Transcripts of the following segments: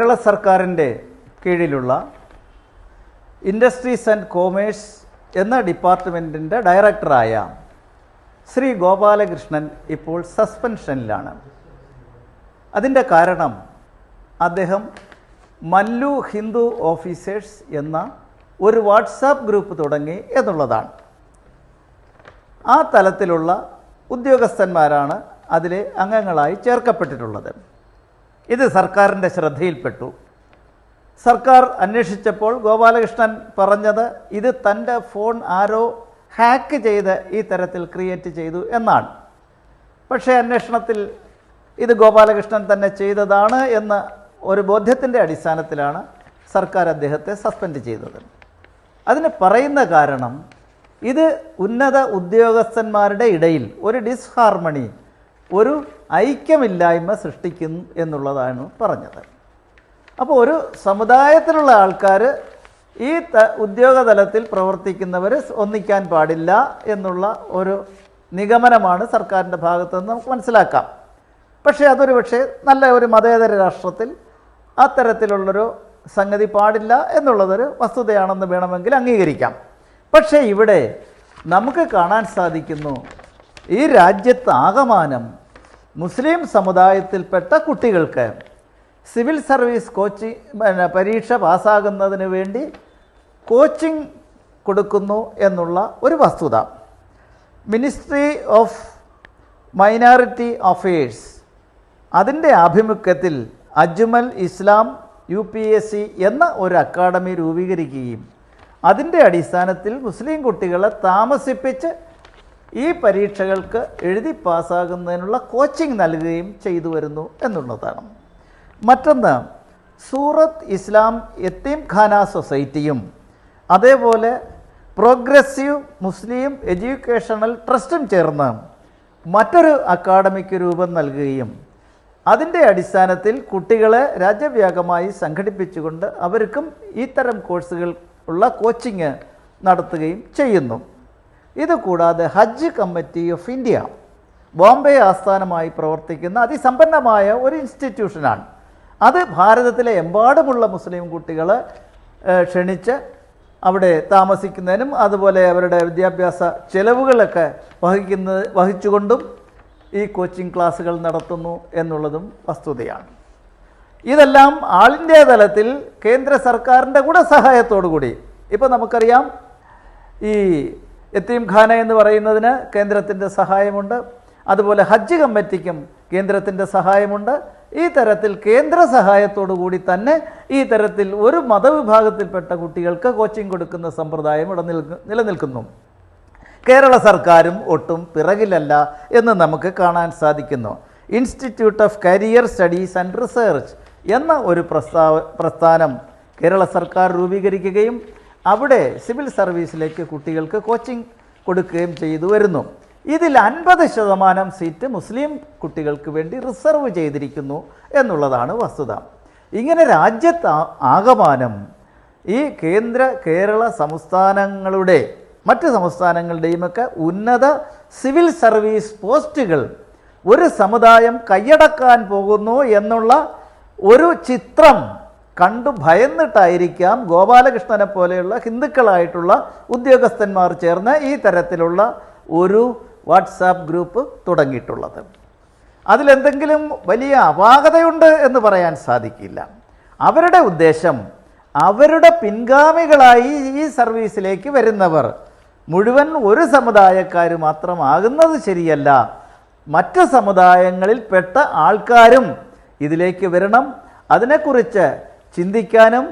കേരള സർക്കാരിന്റെ കീഴിലുള്ള industries and commerce എന്ന ഡിപ്പാർട്ട്മെന്റിന്റെ ഡയറക്ടറായ ശ്രീ ഗോപാലകൃഷ്ണൻ ഇപ്പോൾ സസ്പെൻഷനിലാണ്. അതിന്റെ കാരണം അദ്ദേഹം മല്ലു ഹിന്ദു ഓഫീസേഴ്സ് എന്ന ഒരു വാട്സാപ്പ് ഗ്രൂപ്പ് തുടങ്ങി എന്നുള്ളതാണ്. ആ തലത്തിലുള്ള ഉദ്യോഗസ്ഥന്മാരാണ് അതിലെ അംഗങ്ങളായി ചേർക്കപ്പെട്ടിട്ടുള്ളത്. ഇത് സർക്കാരിന്റെ ശ്രദ്ധയിൽപ്പെട്ടു. സർക്കാർ അന്വേഷിച്ചപ്പോൾ ഗോപാലകൃഷ്ണൻ പറഞ്ഞത് ഇത് തന്റെ ഫോൺ ആരോ ഹാക്ക് ചെയ്ത് ഈ തരത്തിൽ ക്രിയേറ്റ് ചെയ്തു എന്നാണ്. പക്ഷേ അന്വേഷണത്തിൽ ഇത് ഗോപാലകൃഷ്ണൻ തന്നെ ചെയ്തതാണ് എന്ന ഒരു ബോധ്യത്തിന്റെ അടിസ്ഥാനത്തിലാണ് സർക്കാർ അദ്ദേഹത്തെ സസ്പെൻഡ് ചെയ്തത്. അതിന് പറയുന്ന കാരണം ഇത് ഉന്നത ഉദ്യോഗസ്ഥന്മാരുടെ ഇടയിൽ ഒരു ഡിസ്ഹാർമണി ഒരു ഐക്യമില്ലായ്മ സൃഷ്ടിക്കും എന്നുള്ളതാണ് പറഞ്ഞത്. അപ്പോൾ ഒരു സമുദായത്തിലുള്ള ആൾക്കാർ ഈ ത ഉദ്യോഗതലത്തിൽ പ്രവർത്തിക്കുന്നവർ ഒന്നിക്കാൻ പാടില്ല എന്നുള്ള ഒരു നിഗമനമാണ് സർക്കാരിന്റെ ഭാഗത്തു നിന്ന് നമുക്ക് മനസ്സിലാക്കാം. പക്ഷേ അതൊരു പക്ഷേ നല്ല ഒരു മതേതര രാഷ്ട്രത്തിൽ അത്തരത്തിലുള്ളൊരു സംഗതി പാടില്ല എന്നുള്ളതൊരു വസ്തുതയാണെന്ന് വേണമെങ്കിൽ അംഗീകരിക്കാം. പക്ഷേ ഇവിടെ നമുക്ക് കാണാൻ സാധിക്കുന്നു ഈ രാജ്യത്ത് ആകമാനം മുസ്ലിം സമുദായത്തിൽപ്പെട്ട കുട്ടികൾക്ക് സിവിൽ സർവീസ് കോച്ചിങ് പിന്നെ പരീക്ഷ പാസ്സാകുന്നതിന് വേണ്ടി കോച്ചിങ് കൊടുക്കുന്നു എന്നുള്ള ഒരു വസ്തുത. മിനിസ്ട്രി ഓഫ് മൈനോറിറ്റി അഫയേഴ്സ് അതിന്റെ ആഭിമുഖ്യത്തിൽ Ajmal Islam U P S C എന്ന ഒരു അക്കാഡമി രൂപീകരിക്കുകയും അതിന്റെ അടിസ്ഥാനത്തിൽ മുസ്ലിം കുട്ടികളെ താമസിപ്പിച്ച് ഈ പരീക്ഷകൾക്ക് എഴുതി പാസ്സാകുന്നതിനുള്ള കോച്ചിങ് നൽകുകയും ചെയ്തു വരുന്നു എന്നുള്ളതാണ്. മറ്റൊന്ന് സൂറത്ത് ഇസ്ലാം എത്തീം ഖാന സൊസൈറ്റിയും അതേപോലെ പ്രോഗ്രസീവ് മുസ്ലിം എഡ്യൂക്കേഷണൽ ട്രസ്റ്റും ചേർന്ന് മറ്റൊരു അക്കാഡമിക്ക് രൂപം നൽകുകയും അതിന്റെ അടിസ്ഥാനത്തിൽ കുട്ടികളെ രാജ്യവ്യാപകമായി സംഘടിപ്പിച്ചുകൊണ്ട് അവർക്കും ഇത്തരം കോഴ്സുകൾ ഉള്ള കോച്ചിങ് നടത്തുകയും ചെയ്യുന്നു. ഇതുകൂടാതെ Hajj committee of India Bombay ആസ്ഥാനമായി പ്രവർത്തിക്കുന്ന അതിസമ്പന്നമായ ഒരു ഇൻസ്റ്റിറ്റ്യൂഷനാണ്. അത് ഭാരതത്തിലെ എമ്പാടുമുള്ള മുസ്ലിം കുട്ടികൾ ക്ഷണിച്ച് അവിടെ താമസിക്കുന്നതിനും അതുപോലെ അവരുടെ വിദ്യാഭ്യാസ ചെലവുകളൊക്കെ വഹിക്കുന്നത് വഹിച്ചുകൊണ്ടും ഈ കോച്ചിങ് ക്ലാസ്സുകൾ നടത്തുന്നു എന്നുള്ളതും വസ്തുതയാണ്. ഇതെല്ലാം ഇന്ത്യ തലത്തിൽ കേന്ദ്ര സർക്കാരിന്റെ കൂടെ സഹായത്തോടു കൂടി ഇപ്പോൾ നമുക്കറിയാം ഈ യത്തീം ഖാന എന്ന് പറയുന്നതിന് കേന്ദ്രത്തിന്റെ സഹായമുണ്ട്. അതുപോലെ ഹജ്ജ് കമ്മിറ്റിക്കും കേന്ദ്രത്തിന്റെ സഹായമുണ്ട്. ഈ തരത്തിൽ കേന്ദ്ര സഹായത്തോടു കൂടി തന്നെ ഈ തരത്തിൽ ഒരു മതവിഭാഗത്തിൽപ്പെട്ട കുട്ടികൾക്ക് കോച്ചിങ് കൊടുക്കുന്ന സമ്പ്രദായം ഇവിടെ നിലനിൽക്കുന്നു. കേരള സർക്കാരും ഒട്ടും പിറകിലല്ല എന്ന് നമുക്ക് കാണാൻ സാധിക്കുന്നു. Institute of career studies and research എന്ന ഒരു പ്രസ്താവ പ്രസ്ഥാനം കേരള സർക്കാർ രൂപീകരിക്കുകയും അവിടെ സിവിൽ സർവീസിലേക്ക് കുട്ടികൾക്ക് കോച്ചിങ് കൊടുക്കുകയും ചെയ്തു വരുന്നു. ഇതിൽ അൻപത് ശതമാനം സീറ്റ് മുസ്ലിം കുട്ടികൾക്ക് വേണ്ടി റിസർവ് ചെയ്തിരിക്കുന്നു എന്നുള്ളതാണ് വസ്തുത. ഇങ്ങനെ രാജ്യത്ത് ആകമാനം ഈ കേന്ദ്ര കേരള സംസ്ഥാനങ്ങളുടെ മറ്റ് സംസ്ഥാനങ്ങളുടെയുമൊക്കെ ഉന്നത സിവിൽ സർവീസ് പോസ്റ്റുകൾ ഒരു സമുദായം കൈയടക്കാൻ പോകുന്നു എന്നുള്ള ഒരു ചിത്രം കണ്ടു ഭയന്നിട്ടായിരിക്കാം ഗോപാലകൃഷ്ണനെ പോലെയുള്ള ഹിന്ദുക്കളായിട്ടുള്ള ഉദ്യോഗസ്ഥന്മാർ ചേർന്ന് ഈ തരത്തിലുള്ള ഒരു വാട്സാപ്പ് ഗ്രൂപ്പ് തുടങ്ങിയിട്ടുള്ളത്. അതിലെന്തെങ്കിലും വലിയ അപാകതയുണ്ട് എന്ന് പറയാൻ സാധിക്കില്ല. അവരുടെ ഉദ്ദേശം അവരുടെ പിൻഗാമികളായി ഈ സർവീസിലേക്ക് വരുന്നവർ മുഴുവൻ ഒരു സമുദായക്കാർ മാത്രമാകുന്നത് ശരിയല്ല. മറ്റ് സമുദായങ്ങളിൽപ്പെട്ട ആൾക്കാരും ഇതിലേക്ക് വരണം. അതിനെക്കുറിച്ച് ചിന്തിക്കാനും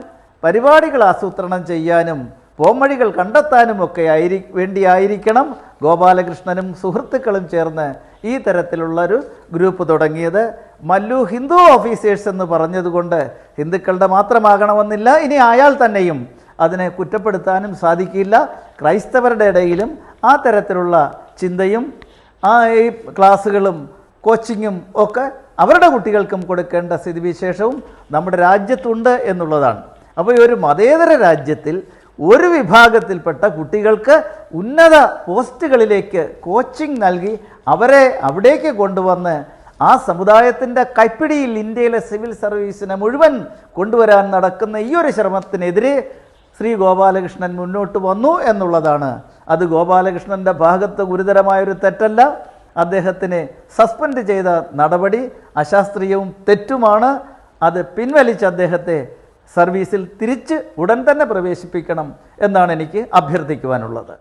പരിപാടികൾ ആസൂത്രണം ചെയ്യാനും പോംവഴികൾ കണ്ടെത്താനും ഒക്കെ ആയിരി വേണ്ടിയായിരിക്കണം. ഗോപാലകൃഷ്ണനും സുഹൃത്തുക്കളും ചേർന്ന് ഈ തരത്തിലുള്ളൊരു ഗ്രൂപ്പ് തുടങ്ങിയത്. മല്ലു ഹിന്ദു ഓഫീസേഴ്സ് എന്ന് പറഞ്ഞതുകൊണ്ട് ഹിന്ദുക്കളുടെ മാത്രമാകണമെന്നില്ല. ഇനി അയാൾ തന്നെയും അതിനെ കുറ്റപ്പെടുത്താനും സാധിക്കില്ല. ക്രൈസ്തവരുടെ ഇടയിലും ആ തരത്തിലുള്ള ചിന്തയും ആ ഈ ക്ലാസ്സുകളും കോച്ചിങ്ങും ഒക്കെ അവരുടെ കുട്ടികൾക്കും കൊടുക്കേണ്ട സ്ഥിതിവിശേഷവും നമ്മുടെ രാജ്യത്തുണ്ട് എന്നുള്ളതാണ്. അപ്പോൾ ഈ ഒരു മതേതര രാജ്യത്തിൽ ഒരു വിഭാഗത്തിൽപ്പെട്ട കുട്ടികൾക്ക് ഉന്നത പോസ്റ്റുകളിലേക്ക് കോച്ചിങ് നൽകി അവരെ അവിടേക്ക് കൊണ്ടുവന്ന് ആ സമുദായത്തിന്റെ കൈപ്പിടിയിൽ ഇന്ത്യയിലെ സിവിൽ സർവീസിനെ മുഴുവൻ കൊണ്ടുവരാൻ നടക്കുന്ന ഈ ഒരു ശ്രമത്തിനെതിരെ ശ്രീ ഗോപാലകൃഷ്ണൻ മുന്നോട്ട് വന്നു എന്നുള്ളതാണ്. അത് ഗോപാലകൃഷ്ണന്റെ ഭാഗത്ത് ഗുരുതരമായൊരു തെറ്റല്ല. അദ്ദേഹത്തിനെ സസ്പെൻഡ് ചെയ്ത നടപടി അശാസ്ത്രീയവും തെറ്റുമാണ്. അത് പിൻവലിച്ച് അദ്ദേഹത്തെ സർവീസിൽ തിരിച്ച് ഉടൻ തന്നെ പ്രവേശിപ്പിക്കണം എന്നാണ് എനിക്ക് അഭ്യർത്ഥിക്കുവാനുള്ളത്.